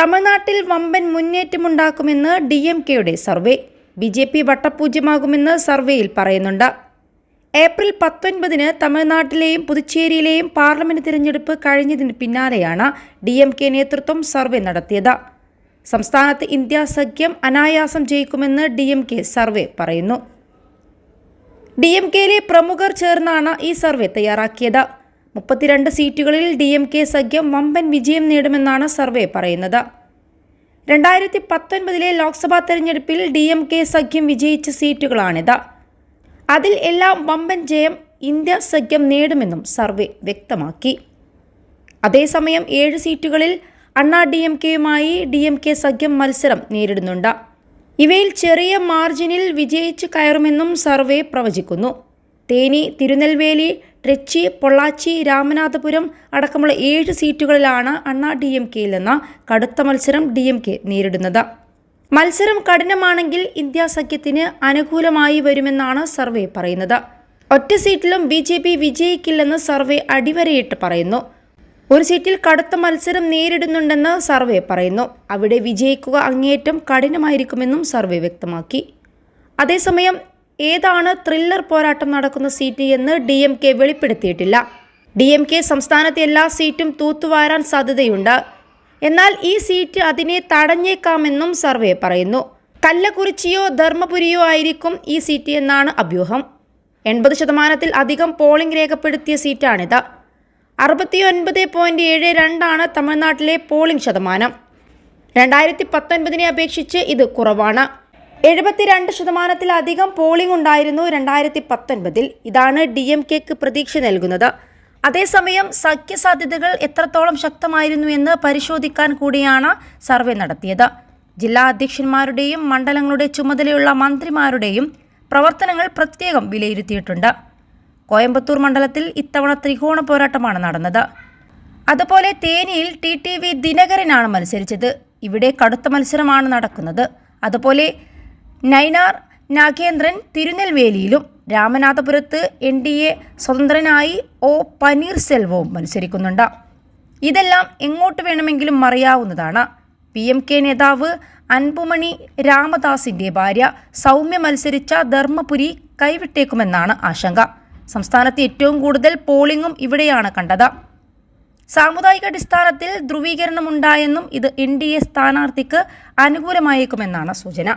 തമിഴ്നാട്ടിൽ വമ്പൻ മുന്നേറ്റമുണ്ടാക്കുമെന്ന് ഡി എം കെയുടെ സർവേ. ബി ജെ പി വട്ടപൂജ്യമാകുമെന്ന് സർവേയിൽ പറയുന്നുണ്ട്. ഏപ്രിൽ പത്തൊൻപതിന് തമിഴ്നാട്ടിലെയും പുതുച്ചേരിയിലെയും പാർലമെന്റ് തിരഞ്ഞെടുപ്പ് കഴിഞ്ഞതിന് പിന്നാലെയാണ് ഡി എം കെ നേതൃത്വം സർവേ നടത്തിയത്. സംസ്ഥാനത്ത് ഇന്ത്യ സഖ്യം അനായാസം ജയിക്കുമെന്ന് ഡി എം കെ സർവേ പറയുന്നു. ഡി എം കെയിലെ പ്രമുഖർ ചേർന്നാണ് ഈ സർവേ തയ്യാറാക്കിയത്. മുപ്പത്തിരണ്ട് സീറ്റുകളിൽ ഡി എം കെ സഖ്യം വമ്പൻ വിജയം നേടുമെന്നാണ് സർവേ പറയുന്നത്. രണ്ടായിരത്തി പത്തൊൻപതിലെ ലോക്സഭാ തെരഞ്ഞെടുപ്പിൽ ഡി എം കെ സഖ്യം വിജയിച്ച സീറ്റുകളാണിത്. അതിൽ എല്ലാം വമ്പൻ ജയം ഇന്ത്യ സഖ്യം നേടുമെന്നും സർവേ വ്യക്തമാക്കി. അതേസമയം ഏഴ് സീറ്റുകളിൽ അണ്ണാ ഡി എം കെയുമായി ഡി എം കെ സഖ്യം മത്സരം നേരിടുന്നുണ്ട്. ഇവയിൽ ചെറിയ മാർജിനിൽ വിജയിച്ചു കയറുമെന്നും സർവേ പ്രവചിക്കുന്നു. തേനി തിരുനെൽവേലി ട്രിച്ചി പൊള്ളാച്ചി രാമനാഥപുരം അടക്കമുള്ള ഏഴ് സീറ്റുകളിലാണ് അണ്ണാ ഡി എം കെയിൽ നിന്ന് കടുത്ത മത്സരം ഡി എം കെ നേരിടുന്നത്. മത്സരം കഠിനമാണെങ്കിൽ ഇന്ത്യ സഖ്യത്തിന് അനുകൂലമായി വരുമെന്നാണ് സർവേ പറയുന്നത്. ഒറ്റ സീറ്റിലും ബി ജെ പി വിജയിക്കില്ലെന്ന് സർവേ അടിവരയിട്ട് പറയുന്നു. ഒരു സീറ്റിൽ കടുത്ത മത്സരം നേരിടുന്നുണ്ടെന്ന് സർവേ പറയുന്നു. അവിടെ വിജയിക്കുക അങ്ങേയറ്റം കഠിനമായിരിക്കുമെന്നും സർവേ വ്യക്തമാക്കി. അതേസമയം ഏതാണ് ത്രില്ലർ പോരാട്ടം നടക്കുന്ന സീറ്റ് എന്ന് ഡി എം കെ വെളിപ്പെടുത്തിയിട്ടില്ല. ഡി എം കെ സംസ്ഥാനത്തെ എല്ലാ സീറ്റും തൂത്തുവാരാൻ സാധ്യതയുണ്ട്. എന്നാൽ ഈ സീറ്റ് അതിനെ തടഞ്ഞേക്കാമെന്നും സർവേ പറയുന്നു. കല്ലക്കുറിച്ചിയോ ധർമ്മപുരിയോ ആയിരിക്കും ഈ സീറ്റ് എന്നാണ് അഭ്യൂഹം. എൺപത് ശതമാനത്തിൽ അധികം പോളിംഗ് രേഖപ്പെടുത്തിയ സീറ്റാണിത്. അറുപത്തിയൊൻപത് പോയിന്റ് ഏഴ് രണ്ടാണ് തമിഴ്നാട്ടിലെ പോളിംഗ് ശതമാനം. രണ്ടായിരത്തി പത്തൊൻപതിനെ അപേക്ഷിച്ച് ഇത് കുറവാണ്. എഴുപത്തിരണ്ട് ശതമാനത്തിലധികം പോളിംഗ് ഉണ്ടായിരുന്നു രണ്ടായിരത്തി പത്തൊൻപതിൽ ഇതാണ് ഡി എം കെക്ക് പ്രതീക്ഷ നൽകുന്നത്. അതേസമയം സഖ്യസാധ്യതകൾ എത്രത്തോളം ശക്തമായിരുന്നു എന്ന് പരിശോധിക്കാൻ കൂടിയാണ് സർവേ നടത്തിയത്. ജില്ലാ അധ്യക്ഷന്മാരുടെയും മണ്ഡലങ്ങളുടെ ചുമതലയുള്ള മന്ത്രിമാരുടെയും പ്രവർത്തനങ്ങൾ പ്രത്യേകം വിലയിരുത്തിയിട്ടുണ്ട്. കോയമ്പത്തൂർ മണ്ഡലത്തിൽ ഇത്തവണ ത്രികോണ പോരാട്ടമാണ് നടന്നത്. അതുപോലെ തേനിയിൽ ടി ടി വി ദിനകരനാണ് മത്സരിച്ചത്. ഇവിടെ കടുത്ത മത്സരമാണ് നടക്കുന്നത്. അതുപോലെ നൈനാർ നാഗേന്ദ്രൻ തിരുനെൽവേലിയിലും രാമനാഥപുരത്ത് എൻ ഡി എ സ്വതന്ത്രനായി ഒ പനീർസെൽവവും മത്സരിക്കുന്നുണ്ട്. ഇതെല്ലാം എങ്ങോട്ട് വേണമെങ്കിലും മറിയാവുന്നതാണ്. പി എം കെ നേതാവ് അൻപുമണി രാമദാസിന്റെ ഭാര്യ സൗമ്യ മത്സരിച്ച ധർമ്മപുരി കൈവിട്ടേക്കുമെന്നാണ് ആശങ്ക. സംസ്ഥാനത്ത് ഏറ്റവും കൂടുതൽ പോളിംഗും ഇവിടെയാണ് കണ്ടത്. സാമുദായിക അടിസ്ഥാനത്തിൽ ധ്രുവീകരണമുണ്ടായെന്നും ഇത് എൻ ഡി എ സ്ഥാനാർത്ഥിക്ക് അനുകൂലമായേക്കുമെന്നാണ് സൂചന.